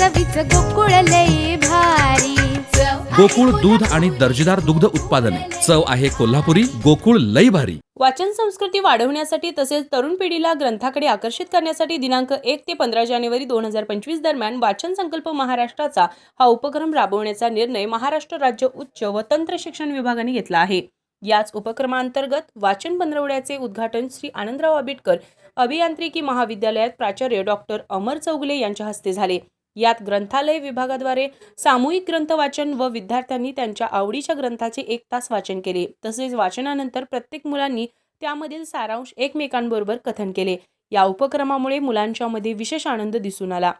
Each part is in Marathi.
चवीच गोकुळ लई भारी. गोकुळ दूध आणि दर्जेदार दुग्ध उत्पादने. चव आहे कोल्हापुरी गोकुळ लई भारी. वाचन संस्कृती वाढवण्यासाठी तसेच तरुण पिढीला ग्रंथाकडे आकर्षित करण्यासाठी दिनांक एक ते पंधरा जानेवारी दोन हजार पंचवीस दरम्यान वाचन संकल्प महाराष्ट्राचा हा उपक्रम राबवण्याचा निर्णय महाराष्ट्र राज्य उच्च व तंत्र शिक्षण विभागाने घेतला आहे. याच उपक्रमांतर्गत वाचन पंधरवड्याचे उद्घाटन श्री आनंदराव आबिटकर अभियांत्रिकी महाविद्यालयात प्राचार्य डॉक्टर अमर चौगुले यांच्या हस्ते झाले. यात ग्रंथालय विभागाद्वारे सामूहिक ग्रंथ वाचन व विद्यार्थ्यांनी त्यांच्या आवडीच्या ग्रंथाचे एक तास वाचन केले. तसेच वाचनानंतर प्रत्येक मुलांनी त्यामधील सारांश एकमेकांबरोबर कथन केले. या उपक्रमामुळे मुलांच्यामध्ये विशेष आनंद दिसून आला.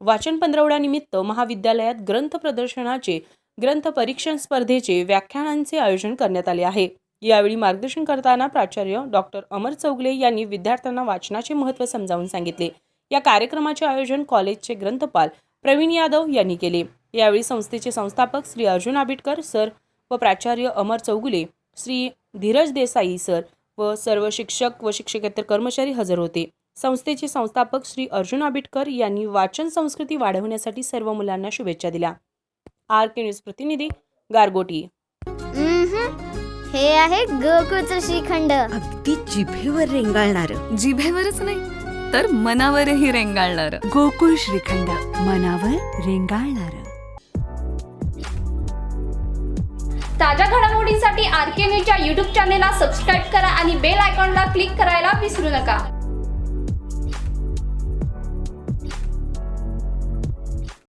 वाचन पंधरवड्यानिमित्त महाविद्यालयात ग्रंथ प्रदर्शनाचे ग्रंथ परीक्षण स्पर्धेचे व्याख्यानांचे आयोजन करण्यात आले आहे. यावेळी मार्गदर्शन करताना प्राचार्य डॉक्टर अमर चौगले यांनी विद्यार्थ्यांना वाचनाचे महत्त्व समजावून सांगितले. या कार्यक्रमाचे आयोजन कॉलेजचे ग्रंथपाल प्रवीण यादव यांनी केले. यावेळी संस्थेचे संस्थापक श्री अर्जुन आबिटकर सर व प्राचार्य अमर चौगुले श्री धीरज देसाई सर व सर्व शिक्षक व शिक्षकेतर कर्मचारी हजर होते. संस्थेचे संस्थापक श्री अर्जुन आबिटकर यांनी वाचन संस्कृती वाढवण्यासाठी सर्व मुलांना शुभेच्छा दिल्या. आर के न्यूज प्रतिनिधी गारगोटी. हे आहे गोकुळचं श्रीखंड. अगदी जिभेवर रेंगाळणार. जिभेवरच नाही तर मनावरही रेंगाळणार. गोकुळ श्रीखंड मनावर रेंगाळणार. ताज्या घडामोडींसाठी आर के न्यूजच्या यूट्यूब चॅनेलला सबस्क्राईब करा आणि बेल आयकॉनला क्लिक करायला विसरू नका.